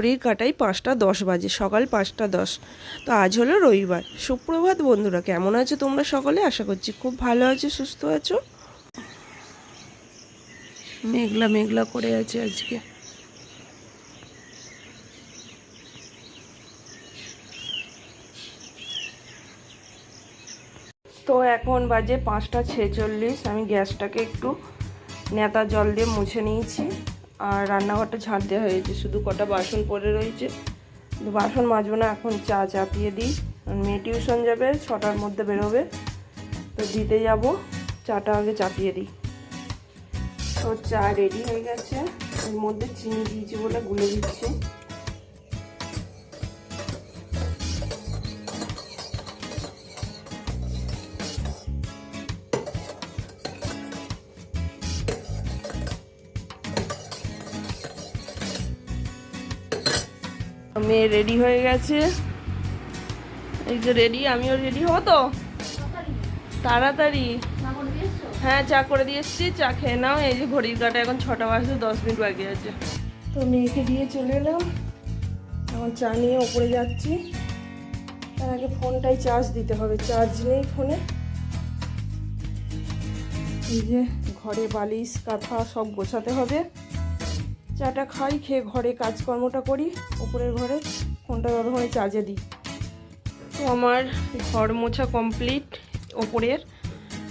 ঘড়ির কাটাই পাঁচটা দশ বাজে, সকাল পাঁচটা দশ। তো আজ হলো রবিবার। সুপ্রভাত বন্ধুরা, কেমন আছো তোমরা সকলে? আশা করছি খুব ভালো আছো, সুস্থ আছো? মেঘলা মেঘলা করে আছে আজকে। তো এখন বাজে পাঁচটা ছেচল্লিশ। আমি গ্যাসটাকে একটু নেতা জল দিয়ে মুছে নিয়েছি। আর রান্নাঘরটা ঝাঁট দেওয়া হয়েছে। শুধু কটা বাসন পড়ে রয়েছে। বাসন মাজবো না, এখন চা চাপিয়ে দিই। মেয়ে টিউশন যাবে, ছটার মধ্যে বেরোবে। তো দিতে যাব, চাটা আগে চাপিয়ে দিই। তো চা রেডি হয়ে গেছে। এর মধ্যে চিনি দিয়েছি বলে গুলে দিচ্ছি। রেডি হয়ে গেছে। এই যে রেডি আমিও রেডি হব তো তাড়াতাড়ি। হ্যাঁ চা করে দিয়ে এসছি। চা খেয়ে নাও। এই যে ঘড়ির কাটা এখন ছটা বাজে দশ মিনিট বাকি আছে। তো মেয়েকে দিয়ে চলে এলাম। এখন চা নিয়ে ওপরে যাচ্ছি। তার আগে ফোনটাই চার্জ দিতে হবে। চার্জ নেই ফোনে। এই যে ঘরে বালিশ, কাঁথা সব গোছাতে হবে। চাটা খাই, খেয়ে ঘরে কাজকর্মটা করি, উপরের ঘরে ফোনটা ততক্ষণে চার্জে দিই। তো আমার ঘর মোছা কমপ্লিট ওপরের।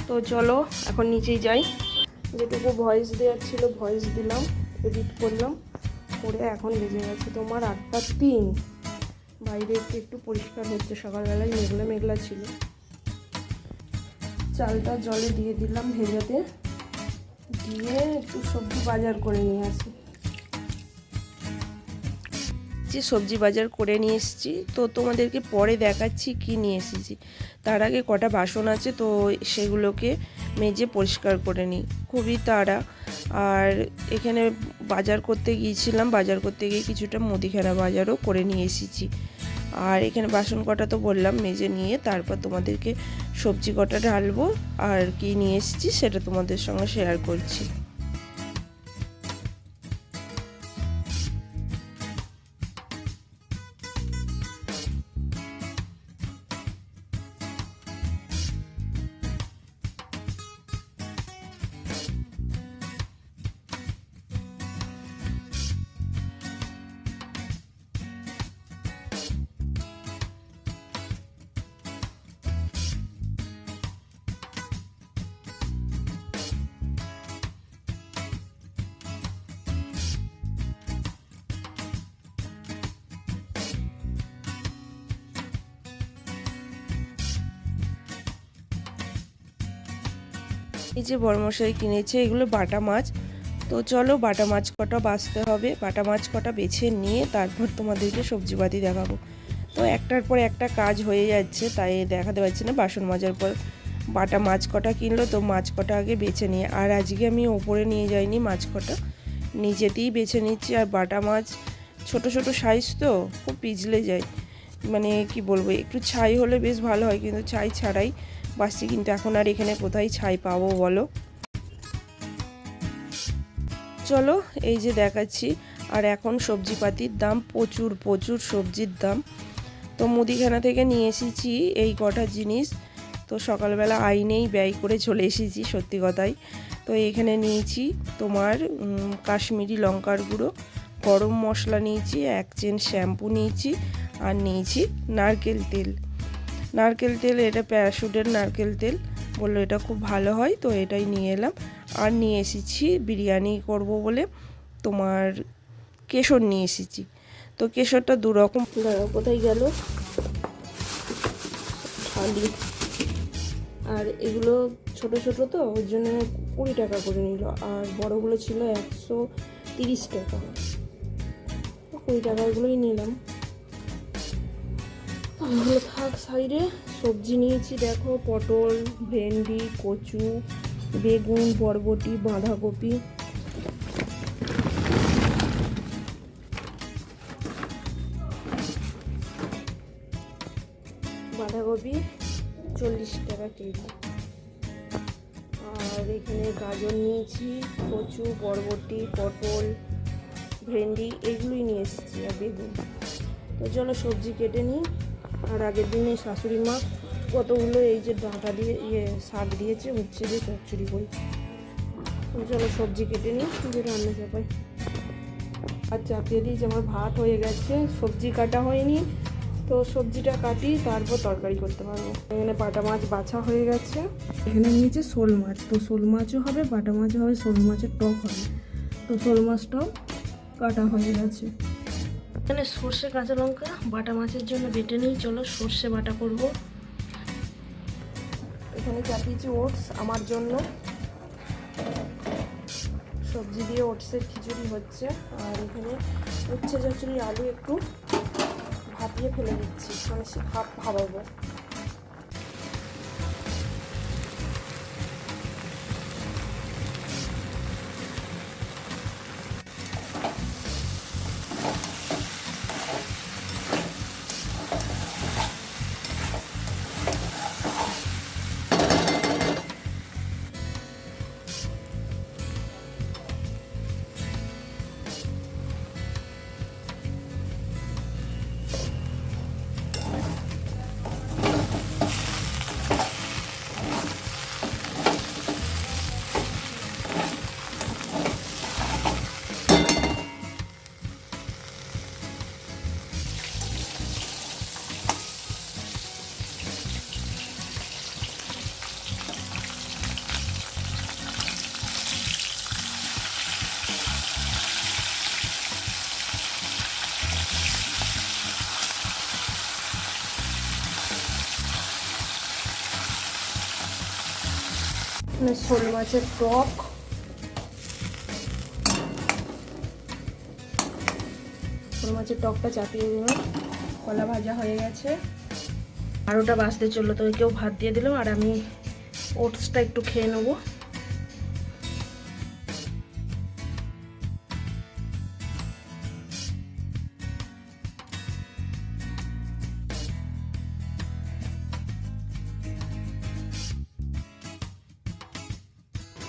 তো চলো, এখন নিচেই যাই। যেটুকু ভয়েস দেওয়ার ছিল ভয়েস দিলাম এডিট করলাম, করে এখন বেজে গেছে তোমার আটটা তিন। বাইরে একটু একটু পরিষ্কার হচ্ছে, সকালবেলায় মেঘলা মেঘলা ছিল। চালটা জলে দিয়ে দিলাম ভেজাতে, দিয়ে একটু সবজি বাজার করে নিয়ে আসি। যে সবজি বাজার করে নিয়ে এসেছি। তো তোমাদেরকে পরে দেখাচ্ছি কি নিয়ে এসেছি। তার আগে কটা বাসন আছে, তো সেগুলোকে মেজে পরিষ্কার করে নিই। খুবই তাড়া। আর এখানে বাজার করতে গিয়েছিলাম, বাজার করতে গিয়ে কিছুটা মুদিখানা বাজারও করে নিয়ে এসেছি। আর এখানে বাসন কটা তো বললাম, মেজে নিয়ে তারপর তোমাদেরকে সবজি কটা ঢালবো, আর কি নিয়ে এসেছি সেটা তোমাদের সঙ্গে শেয়ার করছি। এই যে বড়মশাই কিনেছে, এগুলো বাটা মাছ। তো চলো বাটা মাছ কটা বাছতে হবে, বাটা মাছ কটা বেছে নিয়ে তারপর তোমাদেরকে সবজি বাতি দেখাবো। তো একটার পর একটা কাজ হয়ে যাচ্ছে, তাই দেখাতে পারছি না বাসন মাজার পর। বাটা মাছ কটা কিনলো, তো মাছ কটা আগে বেছে নিয়ে। আর আজকে আমি ওপরে নিয়ে যাইনি মাছ কটা, নিজেতেই বেছে নিচ্ছি। আর বাটা মাছ ছোট ছোট সাইজ তো, খুব পিছলে যায়। মানে কি বলব, একটু ছাই হলে বেশ ভালো হয়, কিন্তু ছাই ছাড়াই বাসছি কিন্তু এখন আর এখানে কোথায় ছাই পাবো বলো? চলো, এই যে দেখাচ্ছি। আর এখন সবজিপাতির দাম প্রচুর প্রচুর সবজির দাম। তো মুদিখানা থেকে নিয়ে এসেছি এই কটা জিনিস। তো সকালবেলা আইনেই ব্যয় করে চলে এসেছি, সত্যি কথাই। তো এখানে নিয়েছি তোমার কাশ্মীরি লঙ্কার গুঁড়ো, গরম মশলা নিয়েছি, এক চেন শ্যাম্পু নিয়েছি, আর নিয়েছি নারকেল তেল। নারকেল তেল, এটা প্যারাশুটের নারকেল তেল। বলল, এটা খুব ভালো হয়, তো এটাই নিয়ে এলাম। আর নিয়ে এসেছি, বিরিয়ানি করব বলে তোমার কেশর নিয়ে এসেছি। তো কেশরটা দু রকম কোথায় গেল? ঢালি আর এগুলো ছোট ছোট তো, ওর জন্য কুড়ি টাকা করে নিল। আর বড়গুলো ছিল একশো তিরিশ টাকা। কুড়ি টাকাগুলোই নিলাম। ওগুলো থাক সাইডে সবজি নিয়েছি দেখো, পটল, ভেন্ডি, কচু, বেগুন, বরবটি, বাঁধাকপি। বাঁধাকপি চল্লিশ টাকা কেজি। আর এখানে গাজর নিয়েছি, কচু, বরবটি, পটল, ভেন্ডি, এগুলোই নিয়ে এসেছি, আর বেগুন। তো চলো সবজি কেটে নিই। আর আগের দিনে শাশুড়ি মা কতগুলো এই যে ডাঁটা দিয়ে ইয়ে শাক দিয়েছে হচ্ছে যে চচ্চড়ি করি চলো সবজি কেটে নিই যে রান্না চাপাই। আর চাপিয়ে দিয়েছি, আমার ভাত হয়ে গেছে, সবজি কাটা হয়নি। তো সবজিটা কাটি, তারপর তরকারি করতে পারব। এখানে বাটা মাছ বাছা হয়ে গেছে। এখানে নিয়েছে শোল মাছ, তো শোল মাছও হবে, বাটা মাছও হবে, শোল মাছের টক হবে। তো শোল মাছটাও কাটা হয়ে গেছে। এখানে সর্ষে, কাঁচা লঙ্কা, বাটা মাছের জন্য বেটে নিই। চলো সর্ষে বাটা করব। এখানে চাপিয়েছি ওটস আমার জন্য। সবজি দিয়ে ওটসের খিচুড়ি হচ্ছে। আর এখানে উচ্ছে চচড়ি আলু একটু ভাপিয়ে ফেলে দিচ্ছি। মানে ভাপ ভাবাবো। শোল মাছের টক। শোল মাছের টকটা চাপিয়ে দিলাম। কলা ভাজা হয়ে গেছে। বারোটা বাজতে চলল, তো কেউ ভাত দিয়ে দিলাম আর আমি ওটসটা একটু খেয়ে নেব।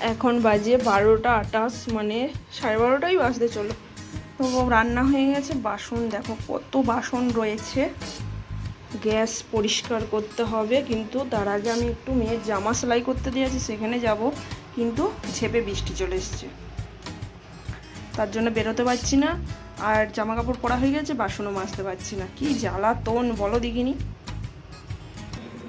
এখন বাজে বারোটা আটাশ মানে সাড়ে বারোটাই বাজতে চলো। তো রান্না হয়ে গেছে, বাসন দেখো কত বাসন রয়েছে। গ্যাস পরিষ্কার করতে হবে, কিন্তু তার আগে আমি একটু মেয়ের জামা সেলাই করতে দিয়েছি, সেখানে যাব, কিন্তু ঝেপে বৃষ্টি চলে এসছে। তার জন্য বেরোতে পারছি না, আর জামা কাপড় পরা হয়ে গেছে, বাসনও মাজতে পারছি না। কি জ্বালাতন, বলো দেখিনি।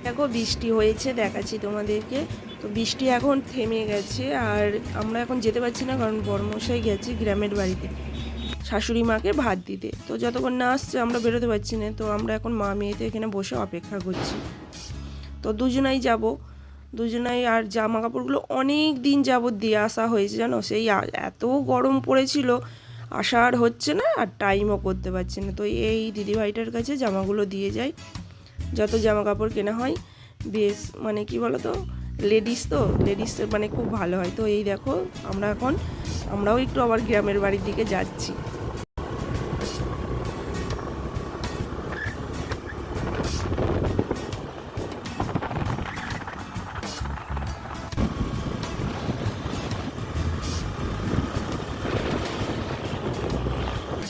দেখো বৃষ্টি হয়েছে, দেখাচ্ছি তোমাদেরকে। তো বৃষ্টি এখন থেমে গেছে আর আমরা এখন যেতে পারছি না কারণ বর্মশাই গেছে গ্রামের বাড়িতে। শাশুড়ি মাকে ভাত দিতে। তো যতক্ষণ না আসছে আমরা বেরোতে পারছি না। তো আমরা এখন মা মেয়েতে এখানে বসে অপেক্ষা করছি। তো দুজনাই যাব। দুজনাই আর জামা কাপড়গুলো অনেক দিন যাবৎ দিয়ে আসা হয়েছে জানো? সেই এত গরম পড়েছিল। আসা আর হচ্ছে না আর টাইমও করতে পারছি না। তো এই দিদিভাইটার কাছে জামাগুলো দিয়ে যাই। যত জামা কাপড় কেনা হয়, বেশ মানে কি বলো তো লেডিস তো লেডিস মানে খুব ভালো হয়। তো এই দেখো, আমরা এখন, আমরাও একটু আবার গ্রামের বাড়ির দিকে যাচ্ছি।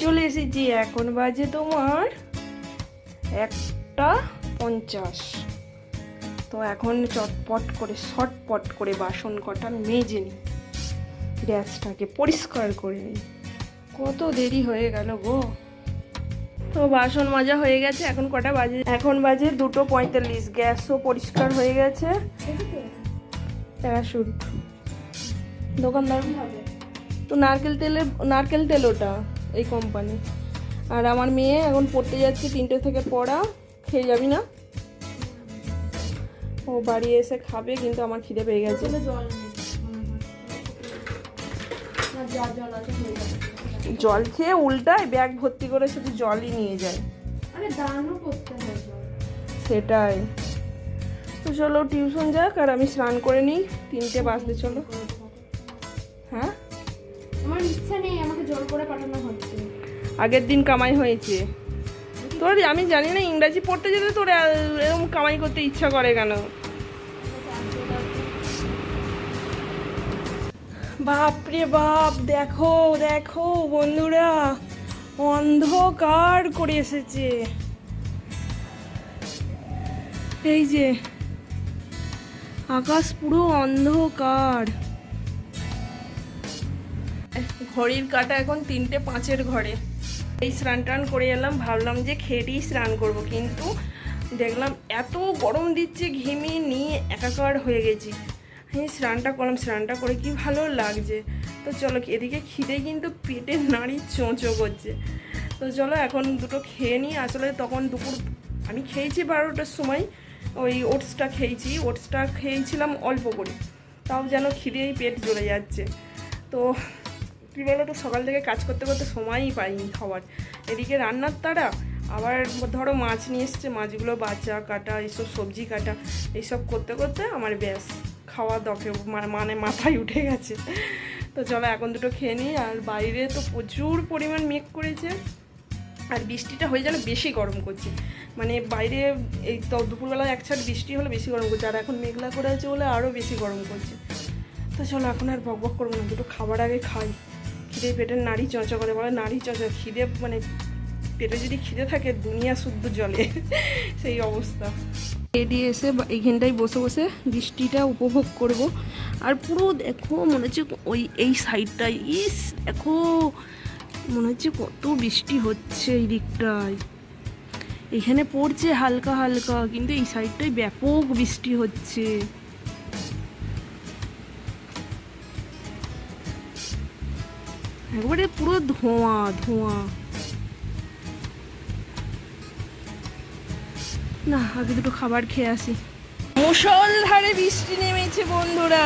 চলে এসেছি, এখন বাজে তোমার একটা পঞ্চাশ। তো এখন চটপট করে, শটপট করে বাসন কটা মেজে নিই গ্যাসটাকে পরিষ্কার করে নিই কত দেরি হয়ে গেল গো। তো বাসন মাজা হয়ে গেছে, এখন কটা বাজে? এখন বাজে দুটো পঁয়তাল্লিশ। গ্যাসও পরিষ্কার হয়ে গেছে। প্যারাশুট। দোকানদার তো নারকেল তেলের নারকেল তেল ওটা, এই কোম্পানি আর আমার মেয়ে এখন পড়তে যাচ্ছে তিনটে থেকে পড়া, খেয়ে যাবি না? ও বাড়ি এসে খাবে কিন্তু আমার খিদে পেয়ে গেছে। জল খেয়ে উল্টায় ব্যাগ ভর্তি করে শুধু জলই নিয়ে যায়। সেটাই। তো চলো টিউশন যাক আর আমি স্নান করে নিই। তিনটে বাজতে চলো। হ্যাঁ? আমার ইচ্ছা নেই আমাকে জল করে পাঠানো হচ্ছে। আগের দিন কামাই হয়েছে। তোর আমি জানি না ইংরাজি পড়তে যেতে তোর এরকম কামাই করতে ইচ্ছা করে কেন? বাপরে বাপ, দেখো দেখো বন্ধুরা, অন্ধকার করে এসেছে। এই যে, আকাশ পুরো অন্ধকার। ঘড়ির কাটা এখন তিনটে পাঁচের ঘরে। এই স্নান টান করে এলাম, ভাবলাম যে খেটেই স্নান করব, কিন্তু দেখলাম এত গরম দিচ্ছে, ঘেমে নিয়ে একাকার হয়ে গেছি। আমি স্নানটা করলাম, স্নানটা করে কি ভালো লাগছে? তো চলো এদিকে খিদে কিন্তু পেটের নাড়ি চোঁচো করছে। তো চলো এখন দুটো খেয়ে নিই। আসলে তখন দুপুর, আমি খেয়েছি বারোটার সময়, ওই ওটসটা খেয়েছি। ওটসটা খেয়েছিলাম অল্প করে। তাও যেন খিদেই পেট জ্বলে যাচ্ছে। তো কী বলো তো সকাল থেকে কাজ করতে করতে সময়ই পাইনি খাওয়ার। এদিকে রান্নার তারা আবার ধরো মাছ নিয়ে এসছে, মাছগুলো বাচ্চা কাটা, এইসব সবজি কাটা, এইসব করতে করতে আমার ব্যাস। খাওয়া দকে মানে মাথায় উঠে গেছে। তো চলো এখন দুটো খেয়ে নিই, আর বাইরে তো প্রচুর পরিমাণ মেঘ করেছে, আর বৃষ্টিটা হয়ে যেন বেশি গরম করছে। মানে বাইরে এই তো দুপুরবেলা এক ছাড় বৃষ্টি হলে বেশি গরম করছে, আর এখন মেঘলা করে আছে বলে আরও বেশি গরম করছে। তো চলো এখন আর বক বক করব না, দুটো খাবার আগে খাই। খিদে পেটের নাড়ি চঁচা করে, বলে নাড়ি চঁচা, খিদে মানে পেটে যদি খিদে থাকে, দুনিয়া শুদ্ধ জলে। সেই অবস্থা। রেডি এসে এইখানটায় বসে বসে বৃষ্টিটা উপভোগ করব। আর পুরো দেখো, মনে হচ্ছে ওই, এই সাইডটায় ইস, দেখো, মনে হচ্ছে কত বৃষ্টি হচ্ছে এই দিকটায়। এখানে পড়ছে হালকা হালকা, কিন্তু এই সাইডটায় ব্যাপক বৃষ্টি হচ্ছে। একবারে পুরো ধোঁয়া ধোঁয়া। না আগে দুটো খাবার খেয়ে আসি। মুসলধারে বৃষ্টি নেমেছে বন্ধুরা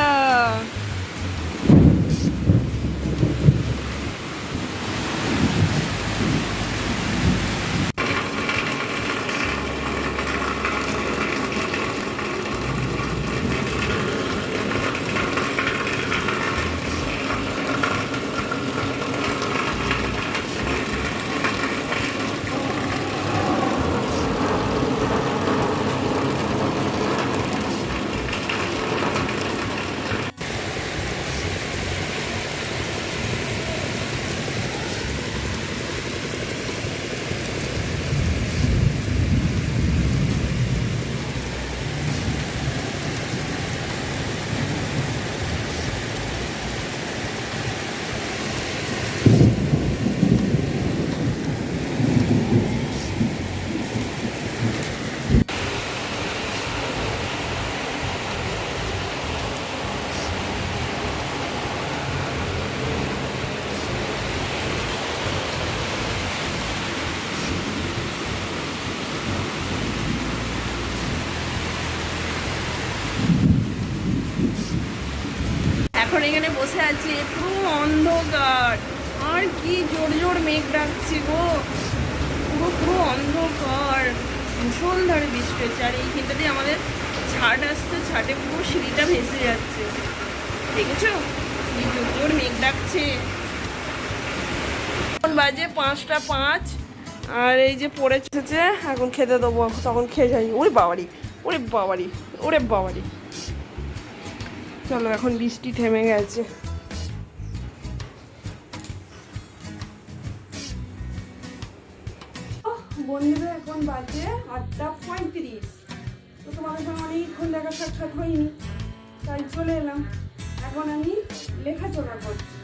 এখন এখানে বসে আছি পুরো অন্ধকার আর কি জোর জোর মেঘ ডাকছে গো পুরো পুরো অন্ধকার হচ্ছে আর এইখানটা দিয়ে আমাদের ছাট আসছে ছাটে পুরো সিঁড়িটা ভেসে যাচ্ছে। দেখেছ? জোর জোর মেঘ ডাকছে। বাজে পাঁচটা পাঁচ, আর এই যে পড়েছে এখন খেতে দেবো তখন খেয়ে যাই। ওরে বাবারি ওরে বাবারি ওরে বাবারি। চলো এখন বৃষ্টি থেমে গেছে। বন্ধুরা এখন বাজে আটটা পঁয়ত্রিশ। তো তোমাদের সঙ্গে অনেকক্ষণ দেখা সাক্ষাৎ হয়নি, তাই চলে এলাম। এখন আমি লেখাচোলা করছি।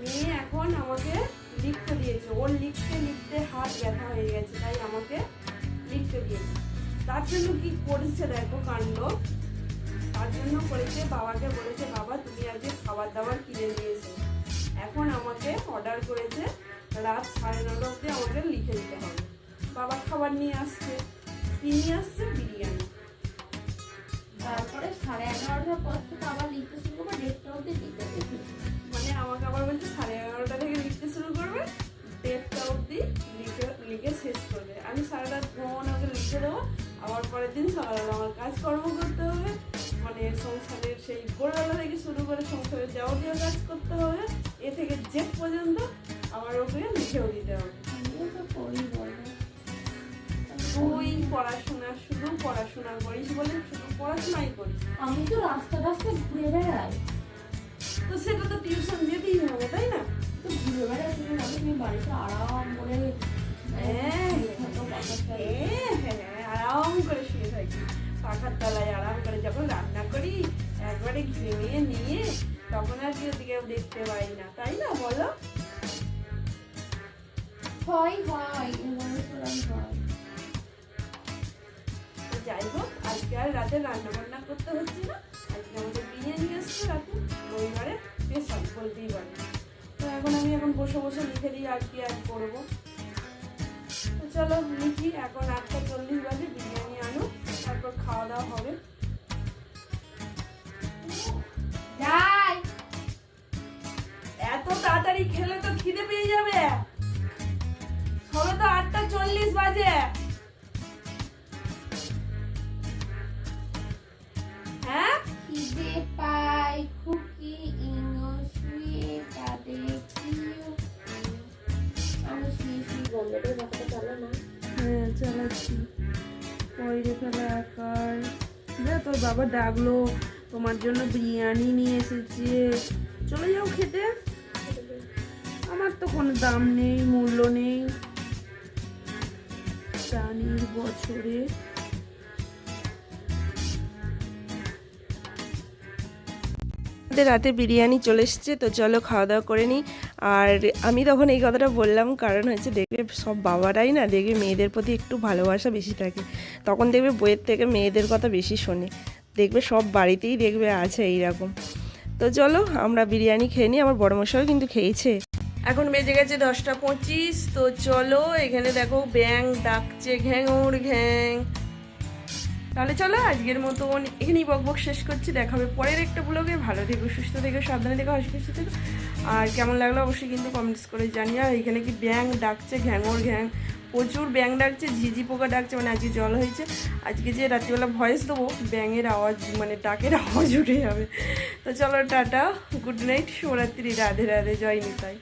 মেয়ে এখন আমাকে লিখতে দিয়েছে। ওর লিখতে লিখতে হাত ব্যথা হয়ে গেছে, তাই আমাকে লিখতে দিয়েছে। তার জন্য কি করেছে দেখো কাণ্ড? তার জন্য করেছে, বাবাকে বলেছে, বাবা, তুমি আজকে খাবার দাবার কিনে নিয়ে এসো। এখন আমাকে অর্ডার করেছে রাত সাড়ে নটা অব্দি আমাকে লিখে দিতে হবে। বাবা খাবার নিয়ে আসছে। কি নিয়ে আসছে? বিরিয়ানি। তারপরে সাড়ে এগারোটার পর থেকে আবার লিখতে শুরু করবে ডেটটা অব্দি লিখতে মানে আমাকে আবার বলছে সাড়ে এগারোটা থেকে লিখতে শুরু করবে দেড়টা অবধি লিখে লিখে শেষ করবে। আমি সারা রাত ঘুমানো ওকে লিখে দেবো আবার পরের দিন সকালবেলা আমার কাজকর্ম করতে হবে। মানে সংসারের সেই ভোরবেলা থেকে শুরু করে সংসারের যাবতীয় কাজ করতে হবে। এ থেকে জেট পর্যন্ত আবার ওকে লিখেও দিতে হবে। তুই পড়াশোনা শুধু পড়াশোনা করিস বলে শুধু পড়াশোনাই করিস আমি তো রাস্তা রাস্তায় ঘুরে বেড়াই। তো সেটা তো টিউশন দিতেই হবে তাই না? তো ঘুরে বেড়াই তুমি বাড়িতে আরাম করে হ্যাঁ। হ্যাঁ, আরাম করে শুয়ে থাকি। পাখার তলায় আরাম করে যখন রান্না করি একবারে ঘেমিয়ে নিয়ে তখন আর কি ওদিকে দেখতে পাই না। তাই না বলো? হয় হয় যাই হোক, আজকে আর রাতে রান্না বান্না করতে হচ্ছে না। আজকে আমাদের বিরিয়ানি এসছে রাতে, রবিবারে স্পেশাল বলতেই পারি তো এখন আমি এখন বসে বসে লিখে দিই আর কি আর করব। তো চলো, লিখি, এখন আটটা চল্লিশ বাজে, বিরিয়ানি আনো, তারপর খাওয়া দাওয়া হবে। এত তাড়াতাড়ি খেলে তো খিদে পেয়ে যাবে। চল্লিশ বাজে। হ্যাঁ? খিদে পাই খুকি ইনো শুয়ে তাদের প্রিয় আমি শুয়ে শুয়ে গন্ধটা ব্যাপারটা চলে না। হ্যাঁ চালাচ্ছি। যা তোর বাবা ডাকলো। তোমার জন্য বিরিয়ানি নিয়ে এসেছে। চলে যাও খেতে। আমার তো কোনো দাম নেই মূল্য নেই। প্রাণীর বছরে। আমাদের রাতে বিরিয়ানি চলে এসছে, তো চলো খাওয়া দাওয়া করে নিই। আর আমি তখন এই কথাটা বললাম, কারণ হচ্ছে দেখবে সব বাবারাই না দেখবে মেয়েদের প্রতি একটু ভালোবাসা বেশি থাকে। তখন দেখবে বইয়ের থেকে মেয়েদের কথা বেশি শোনে। দেখবে সব বাড়িতেই দেখবে আছে এইরকম। তো চলো আমরা বিরিয়ানি খেয়ে নিই, আমার বড় মশাও কিন্তু খেয়েছে। এখন বেজে গেছে দশটা পঁচিশ, তো চলো এখানে দেখো ব্যাং ডাকছে ঘ্যাঙর ঘ্যাং। তাহলে চলো আজকের মতন এখানেই বক বক শেষ করছি, দেখা হবে পরের একটা ব্লগে ভালো থেকো, সুস্থ থেকো, সাবধানে থেকো, হাসি খুশি থেকো। আর কেমন লাগল অবশ্যই কিন্তু কমেন্টস করে আর এখানে কি ব্যাং ডাকছে ঘ্যাঙর ঘ্যাং। প্রচুর ব্যাং ডাকছে, ঝিঝি পোকা ডাকছে মানে আজকে জল হয়েছে। আজকে যে রাত্রিবেলা ভয়েস দেবো, ব্যাঙের আওয়াজ মানে ডাকের আওয়াজ উঠে যাবে। তো চলো tata good night Shivaratri, Radhe Radhe, জয় নিতাই।